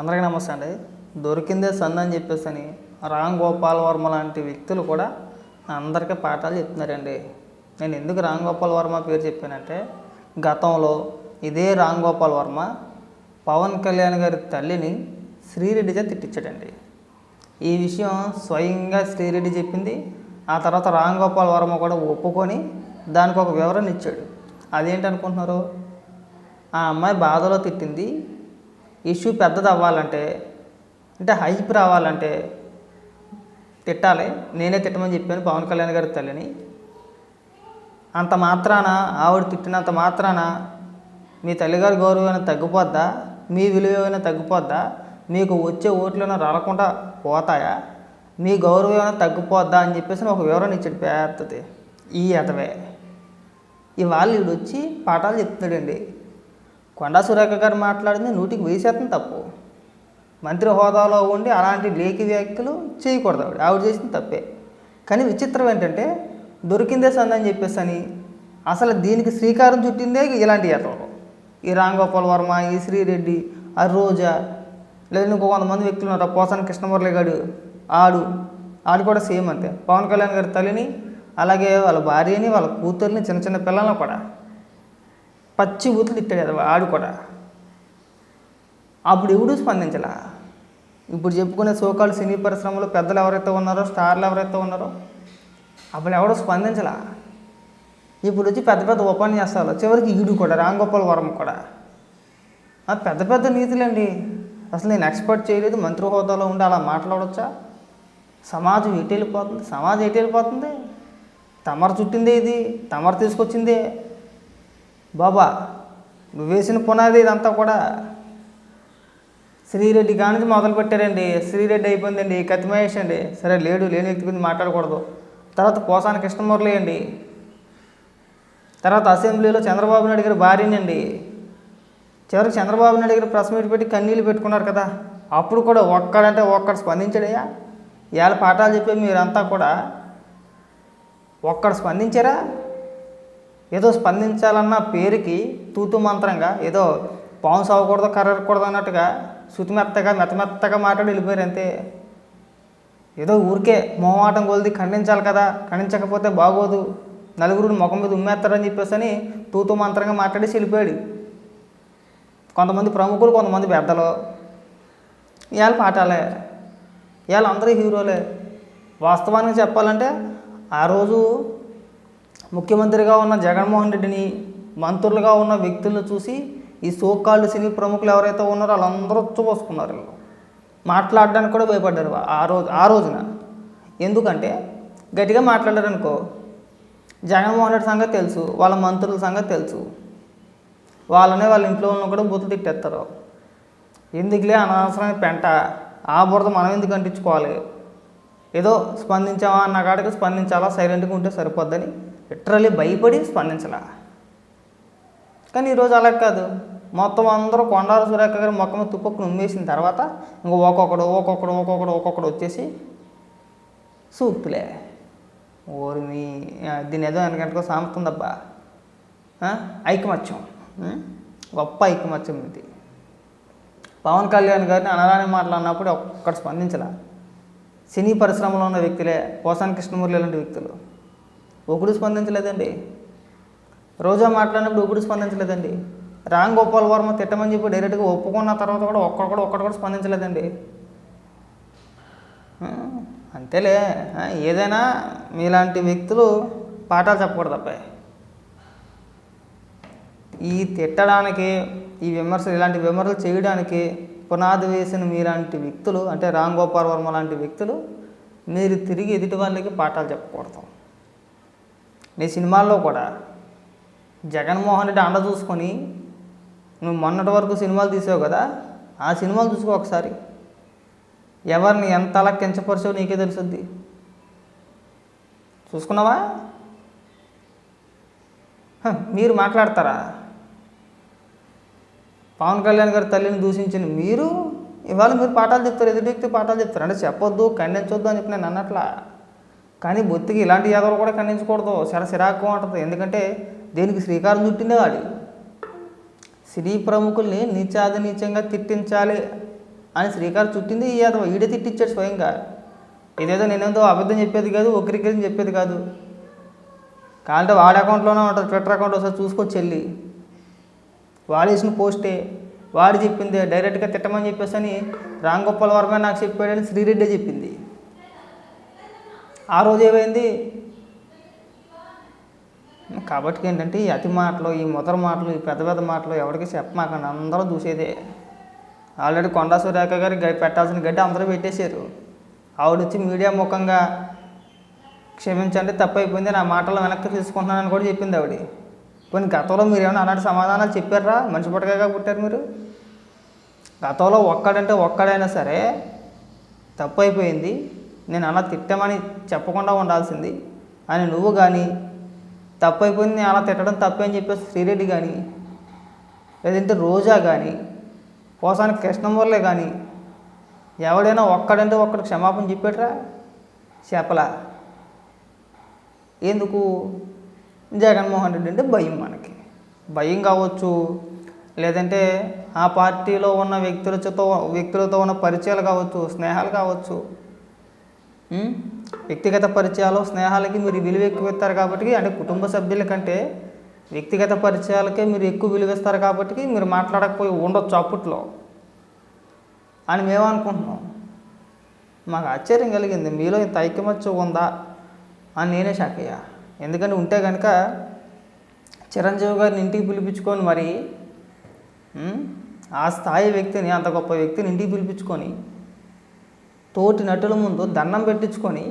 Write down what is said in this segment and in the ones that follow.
అందరికీ నమస్తే అండి. దొరికిందే సందని అని చెప్పేసి అని రామ్ గోపాల్ వర్మ లాంటి వ్యక్తులు కూడా అందరికీ పాఠాలు చెప్తున్నారండి. నేను ఎందుకు రామ్ గోపాల్ వర్మ పేరు చెప్పానంటే గతంలో ఇదే రామ్ గోపాల్ వర్మ పవన్ కళ్యాణ్ గారి తల్లిని శ్రీరెడ్డి తిట్టించాడండి. ఈ విషయం స్వయంగా శ్రీరెడ్డి చెప్పింది. ఆ తర్వాత రామ్ గోపాల్ వర్మ కూడా ఒప్పుకొని దానికి ఒక వివరణ ఇచ్చాడు. అదేంటి అనుకుంటున్నారు ఆ అమ్మాయి బాధలో తిట్టింది. ఇష్యూ పెద్దది అవ్వాలంటే అంటే హైప్ రావాలంటే తిట్టాలి. నేనే తిట్టమని చెప్పాను పవన్ కళ్యాణ్ గారి తల్లిని. అంత మాత్రాన ఆవిడ తిట్టినంత మాత్రాన మీ తల్లిగారి గౌరవం తగ్గిపోద్దా? మీ విలువ ఏమైనా తగ్గిపోద్దా? మీకు వచ్చే ఓట్లను రాలకుండా పోతాయా? మీ గౌరవం ఏమైనా తగ్గిపోద్దా అని చెప్పేసి ఒక వివరణ ఇచ్చాడు పెద్దది. ఈ అతవే ఇవాళ వీడు వచ్చి పాఠాలు చెప్తున్నాడండి. కొండా సురేఖ గారు మాట్లాడింది నూటికి వెయ్యి శాతం తప్పు. మంత్రి హోదాలో ఉండి అలాంటి లేఖి వ్యాఖ్యలు చేయకూడదు ఆవిడ. ఆవిడ చేసింది తప్పే. కానీ విచిత్రం ఏంటంటే దొరికిందే సందని చెప్పేసి అని అసలు దీనికి శ్రీకారం చుట్టిందే ఇలాంటి ఏతలు ఈ రాంగోపాల్ వర్మ ఈ శ్రీరెడ్డి ఆ రోజా లేదా ఇంకో కొంతమంది వ్యక్తులు ఉన్నారు? పోసాని కృష్ణమురళి గారు ఆడు ఆడు కూడా సేమ్ అంతే. పవన్ కళ్యాణ్ గారి తల్లిని అలాగే వాళ్ళ భార్యని వాళ్ళ కూతుర్ని చిన్న చిన్న పిల్లలను కూడా పచ్చి ఊతులు ఇస్తాడు కదా ఆడు కూడా. అప్పుడు ఎవడు స్పందించలా? ఇప్పుడు చెప్పుకునే సోకాలు సినీ పరిశ్రమలో పెద్దలు ఎవరైతే ఉన్నారో స్టార్లు ఎవరైతే ఉన్నారో అప్పుడు ఎవడో స్పందించలా? ఇప్పుడు వచ్చి పెద్ద పెద్ద ఉపన్యాసాలు చివరికి ఈడు కూడా రాంగోపాల్ వరం కూడా. పెద్ద పెద్ద నీతులండి. అసలు నేను ఎక్స్పర్ట్ చేయలేదు మంత్రి హోదాలో ఉండి అలా మాట్లాడవచ్చా సమాజం ఎటు వెళ్ళిపోతుంది సమాజం ఎటు వెళ్ళిపోతుంది తమరు చుట్టిందే ఇది తమరు తీసుకొచ్చిందే. బాబా నువ్వు వేసిన పునాది ఇదంతా కూడా శ్రీరెడ్డి కానిది మొదలు పెట్టారండి శ్రీరెడ్డి అయిపోయిందండి కత్తిమహేష్ అండి. సరే లేడు లేని వ్యక్తి గురించి మాట్లాడకూడదు. తర్వాత పోసాన కృష్ణమురళి అండి తర్వాత అసెంబ్లీలో చంద్రబాబు నాయుడు గారి భార్యనండి. చివరికి చంద్రబాబు నాయుడు గారు ప్రెస్ మీట్ పెట్టి కన్నీళ్ళు పెట్టుకున్నారు కదా. అప్పుడు కూడా ఒక్కడంటే ఒక్కడు స్పందించడయ్యా? ఇవాళ పాఠాలు చెప్పే మీరంతా కూడా ఒక్కడు స్పందించారా? ఏదో స్పందించాలన్న పేరుకి తూతు మంత్రంగా ఏదో పాము సాగకూడదు కర్రకూడదు అన్నట్టుగా శుతిమెత్తగా మెత్తమెత్తగా మాట్లాడి వెళ్ళిపోయారు అంతే. ఏదో ఊరికే మొహమాటం కొలిది ఖండించాలి కదా ఖండించకపోతే బాగోదు నలుగురు ముఖం మీద ఉమ్మేస్తారని చెప్పేసి అని తూతు మంత్రంగా మాట్లాడేసి వెళ్ళిపోయాడు. కొంతమంది ప్రముఖులు కొంతమంది పెద్దలు ఇవాళ పాఠాలే. ఇవాళ అందరూ హీరోలే. వాస్తవానికి చెప్పాలంటే ఆ రోజు ముఖ్యమంత్రిగా ఉన్న జగన్మోహన్ రెడ్డిని మంత్రులుగా ఉన్న వ్యక్తులను చూసి ఈ సోకాళ్ళు సినీ ప్రముఖులు ఎవరైతే ఉన్నారో వాళ్ళందరూ వచ్చుపోసుకున్నారు వీళ్ళు. మాట్లాడడానికి కూడా భయపడ్డారు ఆ రోజు ఆ రోజున. ఎందుకంటే గట్టిగా మాట్లాడారు అనుకో జగన్మోహన్ రెడ్డి సంగతి తెలుసు వాళ్ళ మంత్రుల సంగతి తెలుసు. వాళ్ళనే వాళ్ళ ఇంట్లో ఉన్న కూడా బుద్ధి తిట్టేస్తారు. ఎందుకులే అనవసరమైన పెంట ఆ బురద మనం ఎందుకు అంటించుకోవాలి? ఏదో స్పందించామా అన్న కాడికి స్పందించాలా? సైలెంట్గా ఉంటే సరిపోద్దని లిటరలీ భయపడి స్పందించాలా. కానీ ఈరోజు అలా కాదు. మొత్తం అందరూ కొండాల సురేఖ గారి మొక్కమ తుప్పకు ఉమ్మేసిన తర్వాత ఇంక ఒక్కొక్కడు ఒక్కొక్కడు ఒక్కొక్కడు ఒక్కొక్కడు వచ్చేసి సూక్తులే ఓరి మీ దీని ఏదో వెనకంటకో సామెత ఐకమత్యం. గొప్ప ఐకమత్యం ఇది. పవన్ కళ్యాణ్ గారిని అనరాని మాట్లాడినప్పుడు ఒక్కడు స్పందించలా. సినీ పరిశ్రమలో ఉన్న వ్యక్తులే పోసాని కృష్ణమూర్తి లాంటి వ్యక్తులు. ఒకడు స్పందించలేదండి. రోజా మాట్లాడినప్పుడు ఒకడు స్పందించలేదండి. రామ్ గోపాల్ వర్మ తిట్టమని చెప్పి డైరెక్ట్గా ఒప్పుకున్న తర్వాత కూడా ఒక్కడు కూడా ఒక్కడు కూడా స్పందించలేదండి. అంతేలే. ఏదైనా మీలాంటి వ్యక్తులు పాఠాలు చెప్పకూడదు అబ్బాయి. ఈ తిట్టడానికి ఈ విమర్శలు ఇలాంటి విమర్శలు చేయడానికి పునాది వేసిన మీలాంటి వ్యక్తులు అంటే రామ్ గోపాల్ వర్మ లాంటి వ్యక్తులు మీరు తిరిగి ఎదుటి వాళ్ళకి పాఠాలు చెప్పకూడదు. నీ సినిమాల్లో కూడా జగన్మోహన్ రెడ్డి అండ చూసుకొని నువ్వు మొన్నటి వరకు సినిమాలు తీసావు కదా ఆ సినిమాలు చూసుకో ఒకసారి. ఎవరిని ఎంత అలా కించపరిచావు నీకే తెలుసుద్ది. చూసుకున్నావా? మీరు మాట్లాడతారా? పవన్ కళ్యాణ్ గారి తల్లిని దూషించిన మీరు ఇవాళ మీరు పాఠాలు చెప్తారు ఎదుటి వ్యక్తి పాఠాలు చెప్తారు. అంటే చెప్పొద్దు ఖండించొద్దు అని చెప్పి నేను అన్నట్లా. కానీ బొత్తికి ఇలాంటి యాదవులు కూడా ఖండించకూడదు. చాలా సిరాకు ఉంటుంది ఎందుకంటే దేనికి శ్రీకారం చుట్టిందే వాడి. సినీ ప్రముఖుల్ని నీచాది నీచంగా తిట్టించాలి అని శ్రీకారం చుట్టింది ఈ యాదవ. ఈడే తిట్టించాడు స్వయంగా. ఇదేదో నేనేదో అబద్ధం చెప్పేది కాదు ఒకరికరిని చెప్పేది కాదు. కావాలంటే వాడి అకౌంట్లోనే ఉంటుంది ట్విట్టర్ అకౌంట్ ఒకసారి చూసుకొచ్చి వెళ్ళి వాడు వేసిన పోస్టే. వాడు చెప్పింది. డైరెక్ట్గా తిట్టమని చెప్పేసి అని రామ్ గోపాల్ వర్మ నాకు చెప్పాడని శ్రీరెడ్డి చెప్పింది. ఆ రోజు ఏమైంది? కాబట్టి ఏంటంటే ఈ అతి మాటలు ఈ మొదటి మాటలు ఈ పెద్ద పెద్ద మాటలు ఎవరికి చెప్పమాకండి. అందరూ చూసేదే. ఆల్రెడీ కొండా సురేఖ గారి గడ్డి పెట్టాల్సిన గడ్డి అందరూ పెట్టేశారు. ఆవిడ వచ్చి మీడియా ముఖంగా క్షమించండి తప్పైపోయింది నా మాటలు వెనక్కి తీసుకుంటున్నానని కూడా చెప్పింది ఆవిడ. కొన్ని గతంలో మీరు ఏమైనా అలాంటి సమాధానాలు చెప్పారా? మనిషి పుట్టగా పుట్టారు మీరు. గతంలో ఒక్కడంటే ఒక్కడైనా సరే తప్పు అయిపోయింది నేను అలా తిట్టామని చెప్పకుండా ఉండాల్సింది. అని నువ్వు కానీ తప్పైపోయింది నేను అలా తిట్టడం తప్పే అని చెప్పేసి శ్రీరెడ్డి కానీ లేదంటే రోజా కానీ పోసానికి కృష్ణమూర్లే కానీ ఎవడైనా ఒక్కడంటే ఒక్కడు క్షమాపణ చెప్పాడరా? చెప్పలా. ఎందుకు? జగన్మోహన్ రెడ్డి అంటే భయం మనకి. భయం కావచ్చు. లేదంటే ఆ పార్టీలో ఉన్న వ్యక్తులతో వ్యక్తులతో ఉన్న పరిచయాలు కావచ్చు స్నేహాలు కావచ్చు. వ్యక్తిగత పరిచయాలు స్నేహాలకి మీరు విలువ ఎక్కువ ఇస్తారు కాబట్టి అంటే కుటుంబ సభ్యుల కంటే వ్యక్తిగత పరిచయాలకే మీరు ఎక్కువ విలువ ఇస్తారు కాబట్టి మీరు మాట్లాడకపోయి ఉండొచ్చు అప్పట్లో. అని మేము అనుకుంటున్నాం. మాకు ఆశ్చర్యం కలిగింది. మీలో ఇంత ఐక్యమత్యం ఉందా? అని నేనే షాక్ అయ్యా. ఎందుకంటే ఉంటే కనుక చిరంజీవి గారిని ఇంటికి పిలిపించుకొని మరి ఆ స్థాయి వ్యక్తిని అంత గొప్ప వ్యక్తిని ఇంటికి పిలిపించుకొని తోటి నటుల ముందు దండం పెట్టించుకొని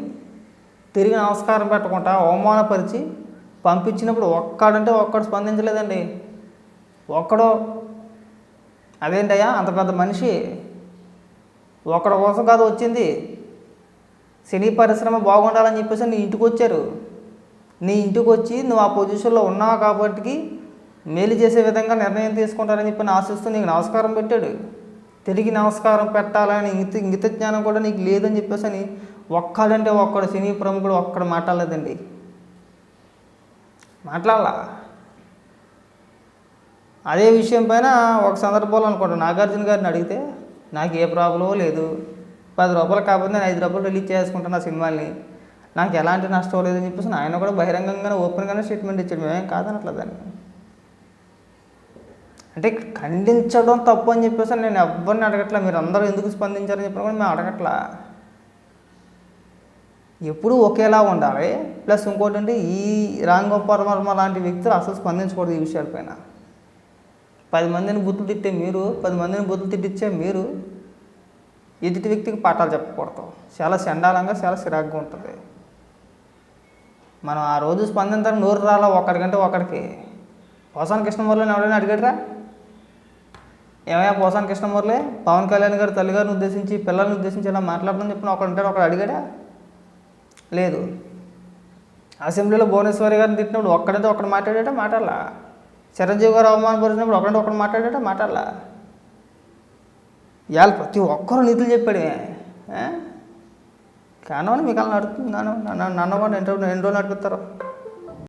తిరిగి నమస్కారం పెట్టకుండా అవమానపరిచి పంపించినప్పుడు ఒక్కడంటే ఒక్కడు స్పందించలేదండి. ఒక్కడో అదేంటయ్యా అంత పెద్ద మనిషి ఒక్కడి కోసం కాదు వచ్చింది. సినీ పరిశ్రమ బాగుండాలని చెప్పేసి నీ ఇంటికి వచ్చారు. నీ ఇంటికి వచ్చి నువ్వు ఆ పొజిషన్లో ఉన్నావు కాబట్టి మేలు చేసే విధంగా నిర్ణయం తీసుకుంటారని చెప్పి ఆశిస్తూ నీకు నమస్కారం పెట్టాడు. తిరిగి నమస్కారం పెట్టాలని ఇంగిత ఇంగిత జ్ఞానం కూడా నీకు లేదని చెప్పేసి అని ఒక్కడంటే ఒక్కడు సినీ ప్రముఖుడు ఒక్కడు మాట్లాడలేదండి. మాట్లాడాల. అదే విషయం పైన ఒక సందర్భంలో అనుకుంటా నాగార్జున గారిని అడిగితే నాకు ఏ ప్రాబ్లమో లేదు. పది రూపాయలు కాకపోతే నేను ఐదు రూపాయలు రిలీజ్ చేసుకుంటాను ఆ సినిమాల్ని నాకు ఎలాంటి నష్టం లేదని చెప్పేసి ఆయన కూడా బహిరంగంగానే ఓపెన్గానే స్టేట్మెంట్ ఇచ్చాడు. మేమేం కాదనట్లేదు దాన్ని అంటే ఖండించడం తప్పు అని చెప్పేసి నేను ఎవరిని అడగట్లా మీరు అందరూ ఎందుకు స్పందించారని చెప్పిన కూడా మేము అడగట్లా. ఎప్పుడూ ఒకేలా ఉండాలి. ప్లస్ ఇంకోటి అంటే ఈ రాంగోపాల వర్మ లాంటి వ్యక్తులు అసలు స్పందించకూడదు ఈ విషయాలపైన పది మందిని బుద్ధులు తిట్టే మీరు పది మందిని బుద్ధులు తిట్టించే మీరు ఎదుటి వ్యక్తికి పాఠాలు చెప్పకూడదు. చాలా చండాలంగా చాలా చిరాగ్గా ఉంటుంది. మనం ఆ రోజు స్పందించడం నోరు రాలా ఒకడికంటే ఒకడికి పోసాన కృష్ణమూర్లని ఎవరైనా అడిగాడరా? ఏమయ్యా పోసాన కృష్ణమూర్లే? పవన్ కళ్యాణ్ గారు తల్లిగారిని ఉద్దేశించి పిల్లల్ని ఉద్దేశించి ఇలా మాట్లాడమని చెప్పిన ఒకడు ఒకడు అడిగాడా? లేదు. అసెంబ్లీలో భువనేశ్వరి గారిని తిట్టినప్పుడు ఒక్కడంటే ఒకడు మాట్లాడాట మాట్లాడలా. చిరంజీవి గారు అవమానపరిచినప్పుడు ఒకడంటే ఒకడు మాట్లాడాట మాట్లాడలా. ఇవాళ ప్రతి ఒక్కరు నీతులు చెప్పాడే. కానివ్వండి మీకు అలా నడుతుంది నన్ను నన్ను కూడా ఎన్ని ఎన్ని రోజులు నడిపిస్తారు?